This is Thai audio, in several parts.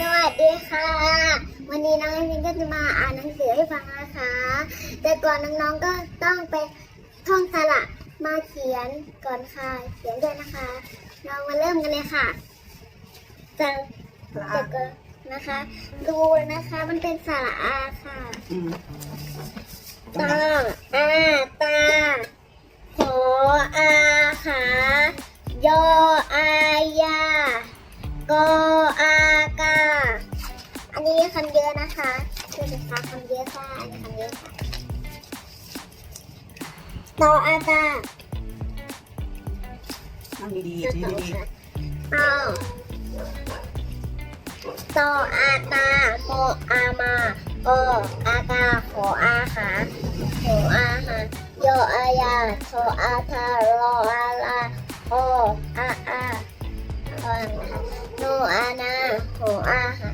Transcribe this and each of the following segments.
สวัสดีค่ะ วันนี้น้องไอวินก็จะมาอ่านหนังสือให้ฟังนะคะ แต่ก่อนน้องๆก็ต้องไปท่องสระมาเขียนก่อนค่ะ เขียนด้วยนะคะ เรามาเริ่มกันเลยค่ะจะจะก็นะคะ ดูนะคะ มันเป็นสระอาค่ะอืมตาอาตาขออาขายออายา กออากา อันนี้คำเยอะนะคะคือสิคะคำเยอะค่ะอันนี้คำเยอะค่ะตออาตานั่งดีๆดีดีตอตออาตาโมอามาโออากาขออาขาโหอาหาโยอายาโทอาทารออาลาโออาอาตอนนะคะ โนอานาโหอาหา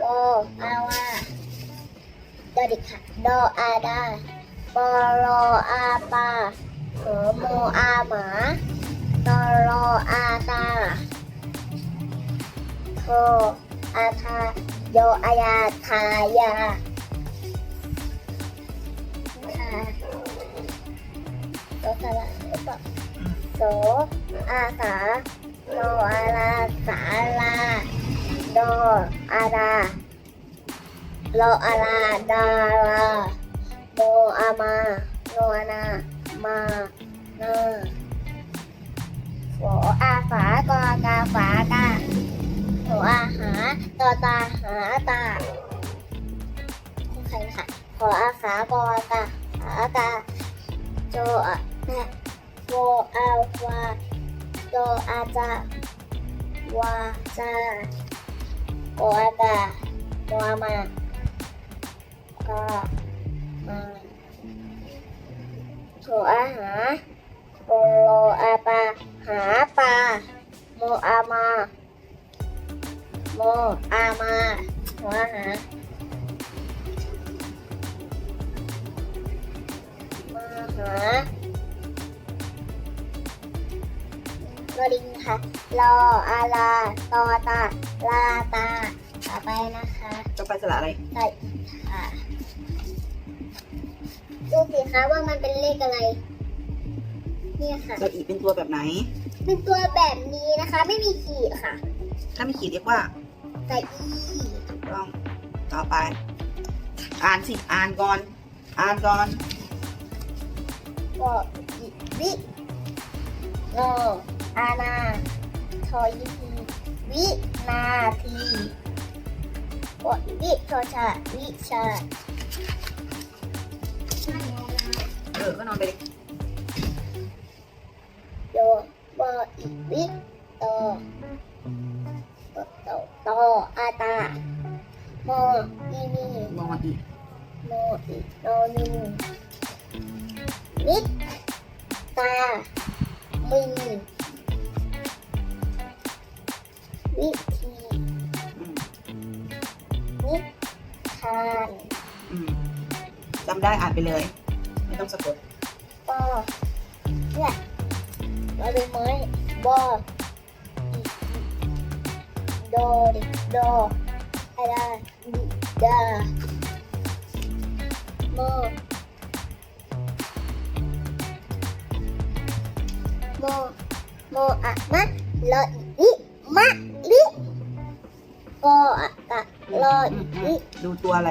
โออาวาดอดิค่ะดออาดาปอรออาปาโหโมอาหมาตอรออาตาโทอาทาโยอายาทายาค่ะโสสระโสอาสา โนอาลาสาลาโดอาดาโลอาลาดาราโมอามาโนอานามานาฝออาฝากอกาฝากาโถอาหาตอตาหาตาใครนะคะขออาขากอกาขากาโจอะแม่โวอาวา โจอาจาวาจาโออากาโมามากามาโถอาหาโอโลอาปาหาปาโมอามาโมอามาหัวหามาหา โรดิงค่ะรออาลาตอตาลาตาต่อไปนะคะจะไปสละอะไรใส่ค่ะดูสิคะว่ามันเป็นเลขอะไร เนี่ยค่ะสระอีเป็นตัวแบบไหน เป็นตัวแบบนี้นะคะ ไม่มีขีดค่ะ ถ้าไม่ขีดเรียกว่าใส่อีถูกต้องต่อไป อ่านสิอ่านก่อน อ่านก่อนก็อีวิโน อาณาทอยิทีวินาทีววิโทชาวิชาเออ ก็นอนไปเลยโยบอิวิโตโตโตโตอาตาโมอีนีนอนอีกโมอิโนนินวิตามิน วิธีอืมนิทานอืมจำได้อ่านไปเลย ไม่ต้องสะกดปอเนี่ยเราเป็นไม้บออีโดดิโดอะไรดิดาโมโมโมอะมะลออิมะลิ กออะกะลออืมอือิมดูตัวอะไร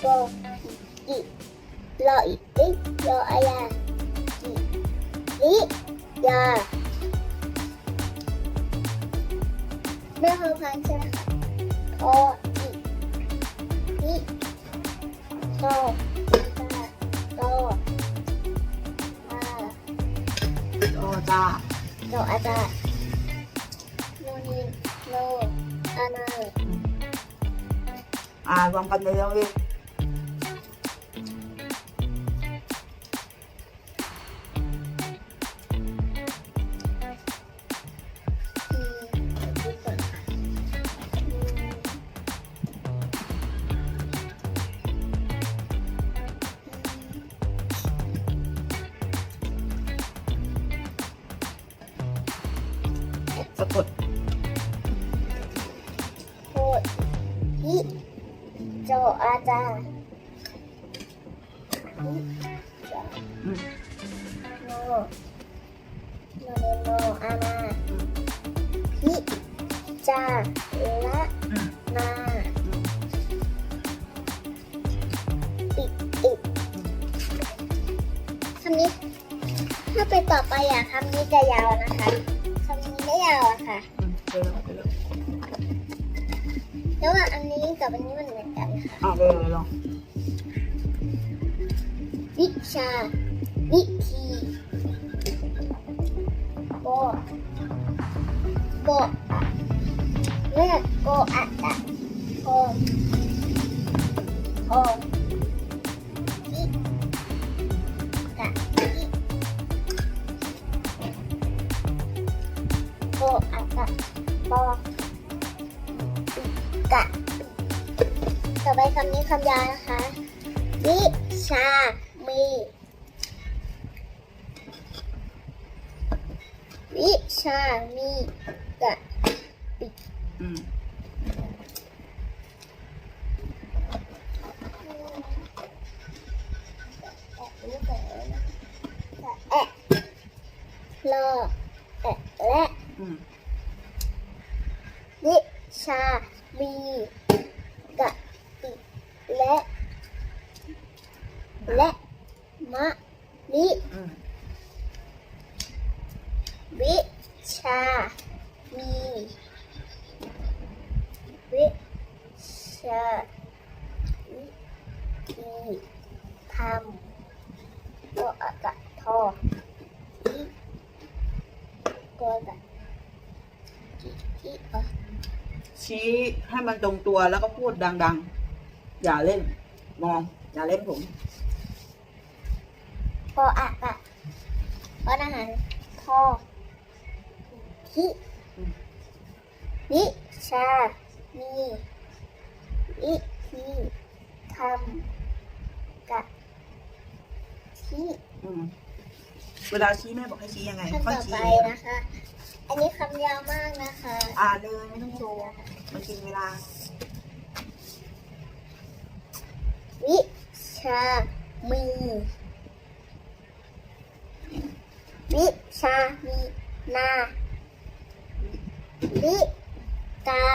โกอิลออิอิลออายาอิลิยาแม่เขาพันใช่ไหมคะโออิอิโตตาโตอาโอจ้าโนอาจารโนนินโนอานา อ่ารวมกัน จอาจาจาอืมโนโนโนอานาพิจาละนาอืมปิอิคำนี้ ถ้าไปต่อไปอะคำนี้จะยาวนะคะคำนี้ไม่ยาวอะค่ะ แล้วว่าอันนี้กับอันนี้มันเหมือนกัน ค่ะอ่าเลยเลยลองวิชาวิธีโบโบอะเลือกโก อะตะโกโอวิกะวิโกอะตะโบกะต่อไปคำนี้คำยาวนะคะ วิชา มี วิชา มีกะอืมแอะลอแอะและอืมวิชา มี และและมะลิวิชา มีวิชาวิธีทำตัวอากาศทอวิตัวแบบที่ชี้ให้มันตรงตัวแล้วก็พูดดัง ๆ อย่าเล่น มอง อย่าเล่นผม พออากาศพออาหารทอที่อืมวิชา มีวิธีทำกับที่อืมเวลาชี้แม่บอกให้ชี้ยังไงขั้นค่อยต่อชี้ไปนะคะ อันนี้คำยาวมากนะคะ อ่านเลยไม่ต้องโชว์มันกินเวลา วิชามี วิชามีนาวิกา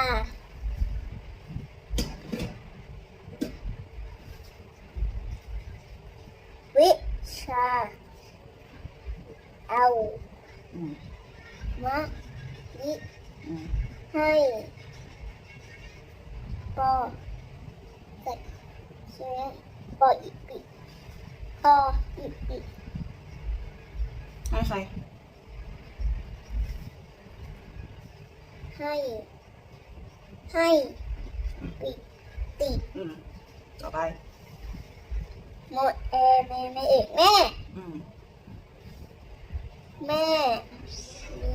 วิชาเอามะลิให้ปอเสร็ จใช่ไหมปออีปิปออีปิให้ใครให้ ให้ปิติอืมต่อไปโมดเอเมเมเอกแม่ อืมแม่มี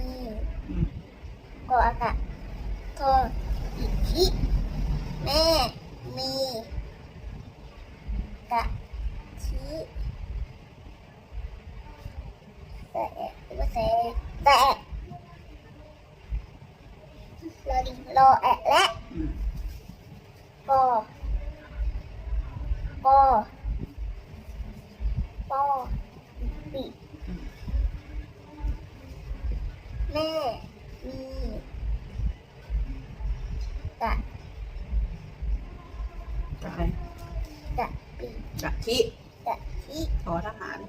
อืมกออากาศโทอิทิแม่มี ก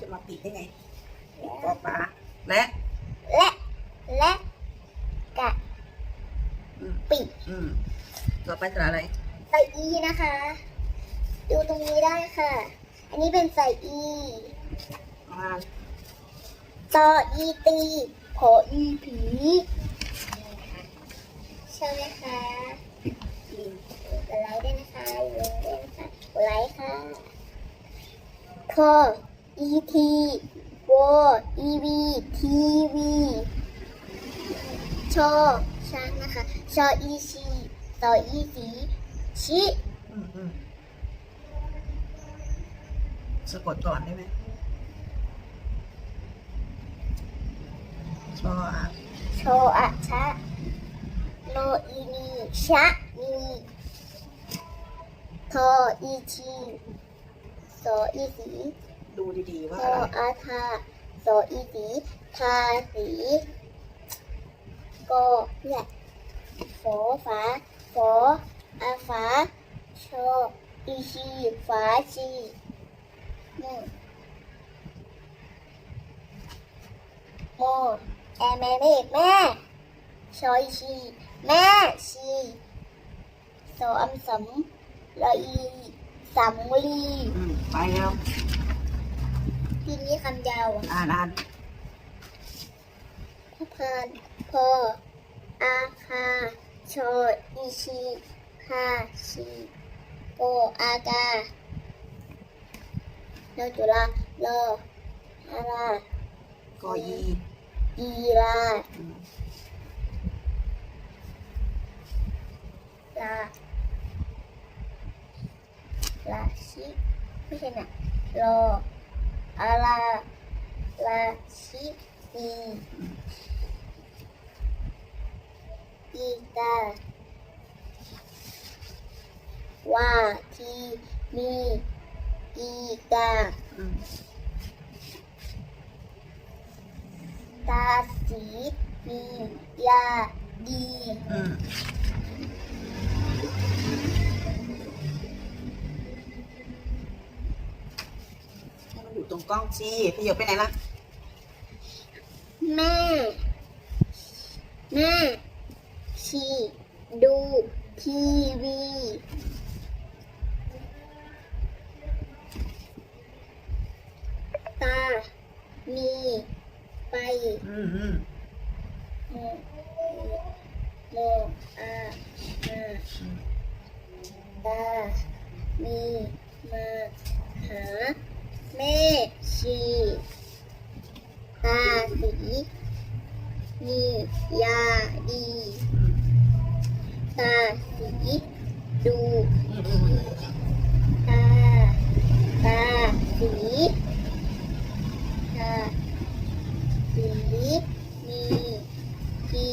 จะมาปิดได้ไงปอปลาและและและกะอืมปิอืมต่อไปสระอะไรใส่อีนะคะ ดูตรงนี้ได้ค่ะ อันนี้เป็นใส่อีอ่าตออีตีโผอีผีใช่ไหมคะอืมกดไลค์ด้วยนะคะอย่าลืมด้วยนะคะกดไลค์ค่ะคอ อีทีวอีวีทีวีชอช้างนะคะชออีชีต่ออีสีชิอืมอืมสะกดก่อนได้ไหมชออะโชอะชะโนอีนีชะนีทออีชีสออีสี ดูดีๆทว่าออะไร อาทาสออีสีทาสีกอเนี่ยฝอฝาฝออาฝาชออีชีฝาชีเนี่ยโมแอแม่เด็กแม่ชออีชีแม่ชีสออัมสำละอีสำลี อืม ไปแล้ว ทีนี้คำยาวอะอ่านอ่านพอพานพออาคาชออีชีคาชีโกอากาโนจุลาโลอารากออีอีลาอืมลาลาชิไม่ใช่น่ะโลอาลาลาชิอีอีกาวาทีมี ตาสีมียาดีอืมให้มันอยู่ตรงกล้องสิขยับไปไหนล่ะ แม่ แม่ชีดูทีวี ตาสีมียาดี ตาสีดูอืมอืมตาตาสีตาสีมีที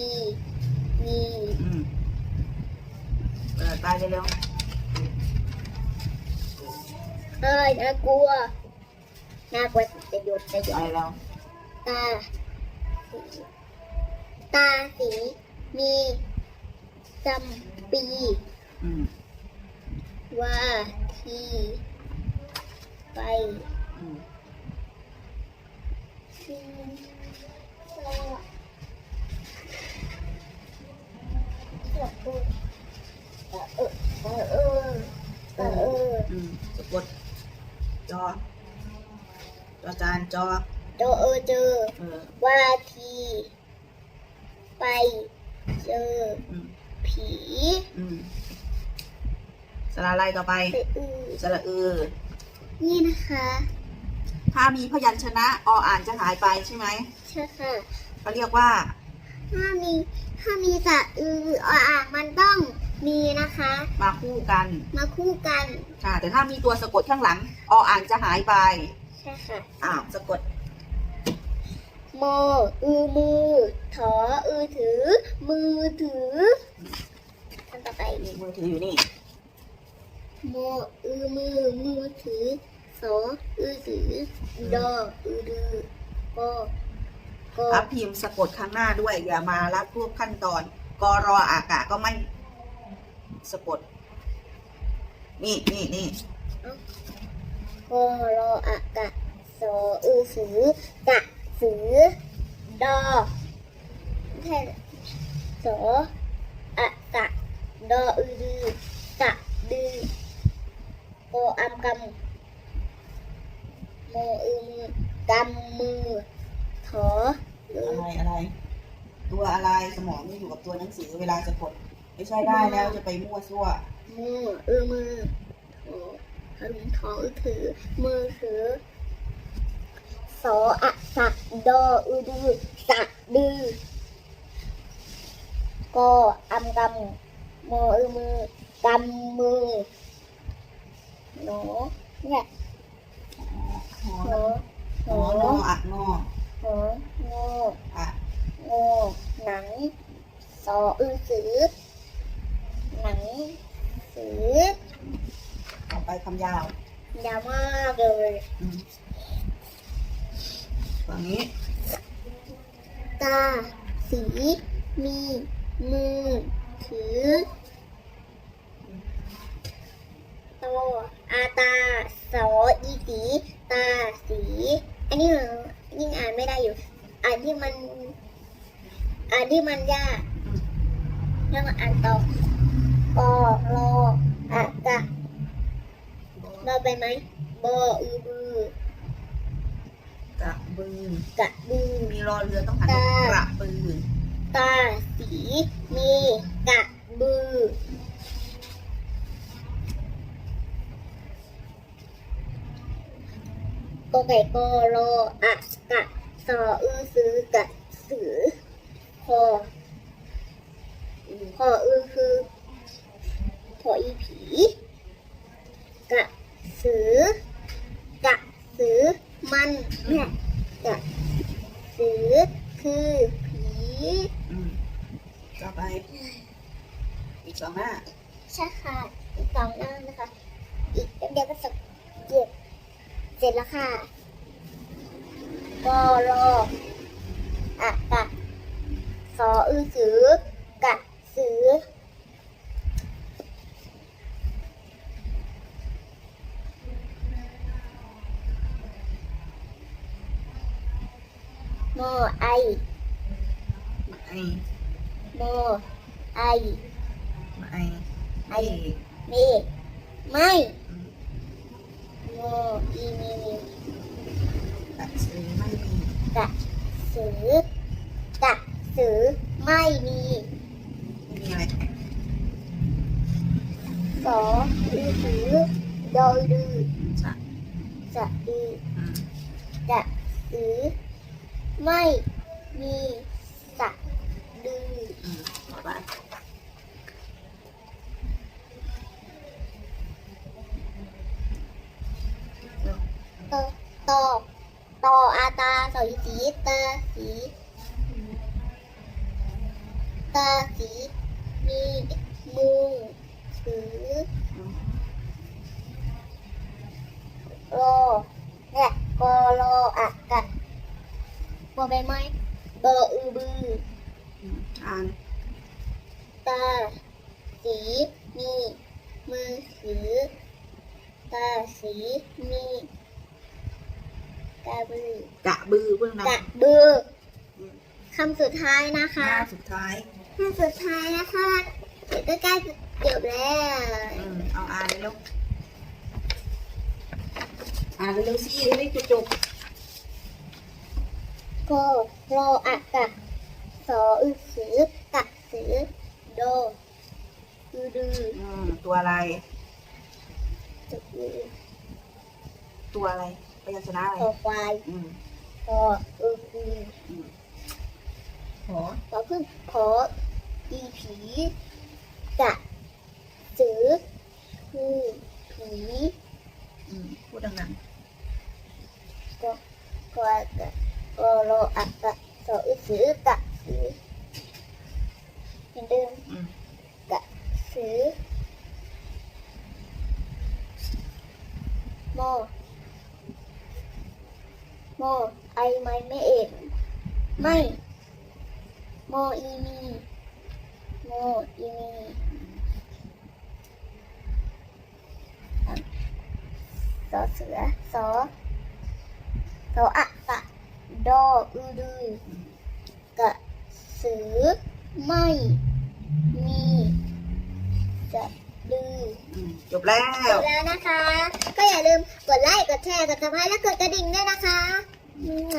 มีอืมเปิดไปเร็วเอ้ยน่ากลัวน่ากลัวจะหยุดจะหยุไปดแล้ว ตาสีตาสีมีจำปีอืมว่าทีไปอืมที่สลับพูดเออเออเออเออเออเอออืมสะกดจอจอจานจอ เจอเออเจอเออว่าที ไปเจออืมผีอืมสระอะไรต่อไปไปอือสระอือ นี่นะคะ ถ้ามีพยัญชนะออ่านจะหายไปใช่ไหมใช่ค่ะเขาเรียกว่า ถ้ามีถ้ามีสระอือออ่างมันต้องมีนะคะ มาคู่กัน มาคู่กัน ค่ะ แต่ถ้ามีตัวสะกดข้างหลัง ออ่านจะหายไป ใช่ค่ะ อ้าว สะกดโมอือมือ ถออือถือ มือถืออันต่อไปนี่มือถืออยู่นี่โมอือมือ มือถือสออือถือดออือดือโกโกพับพิมพ์สะกดข้างหน้าด้วย อย่ามารับพวกขั้นตอนกรออากาก็ไม่สะกด นี่นี่นี่โกรออากะสออือสือกะ สือ ดอแท่สออะกะดออือดือกะดือโกอัมกำโมอือมือกำมือถอออะไรอะไร ตัวอะไรสมองไม่อยู่กับตัวหนังสือเวลาสะกดไม่ใช่ได้แล้วจะไปมั่วซั่วมืออือมือถอหรุงถออือถือมือถือ สออะสะดออือดือสะดือก็อัมกำมอือมือกำมือหนูเนี่ยหอหนูหหนูอนออักนอหนูง่อะโง่หนังสออือสือหนังสือไปคำยาว ยาวมากเลยอืม ฝั่งนี้ ตา สี มี มือ ถือ โต อาตาสออีสี ตา สี อันนี้เหรอยิ่งอ่านไม่ได้อยู่ อ่านที่มัน อ่านที่มันยากแล้วมาอ่านต่อปอรออากะเราไปไหมบออือบือ กระบือกะบือ มีรอเรือต้องหันกระบือ ตาสีมีกะบือ กอไก่กอรออะกะสออือซื้อกะสือพอพออือคือพออีผี กะสือกะสือ มันเนี่ยกะสือคือผีอืมต่อไป อีกสองหน้าใช่ค่ะอีกสองหน้านะคะ อีกเดียวก็จะเก็บเสร็จแล้วค่ะกอรออะกะสออือสือกะสือ มอไอ ไอ มอไอ ไอ ไอ ไอ เมไม่มออีมีมี กระสือไม่มี กะสือกะสือไม่มี ไม่มีอะไร สออือสือโดยดือสะสะดืออืมกะสือไม่มีสะดืออืมต่อไปตอตอตออาตาสออีสีตาสีตาสีมีมือ ถืออืมรอเนี่ยกอรออะกะบอใบไม้บออือบืออืมอ่านตาสีมีมือถือตาสีมีกะบือกระบือเบื้องหน้ากะบืออืมคำสุดท้ายนะหคะน้าสุดท้าย คำสุดท้ายนะคะเดี๋ยวก็ใกล้ จะจบแล้วอืมเอาอ่านเลยลูกอ่านเร็วๆสิให้ได้จบกอรออะกะสออือสือกะสือโดอือดือๆอืมตัวอะไร จุดอือตัวอะไรพยัญชนะอะไรคอควายอืมคออือคืออืมขอขอพึ่งขออีผีกะ สือคือผีอืมพูดดังก็กอกะกอรออะกะสออือสือกะสือเหมือนเดิมๆอืมกะสือมอมอไอไม่ไม่เอกไม่มออีมีมออีมี สอเสือสอสออะกะดออือดือกะสือไม่มีจะดืออืมจบแล้จวบแล้วนะคะ ก็อย่าลืมกดไลค์กดแชร์กดซับสไครต์และกดกระดิ่งด้วยนะคะอืม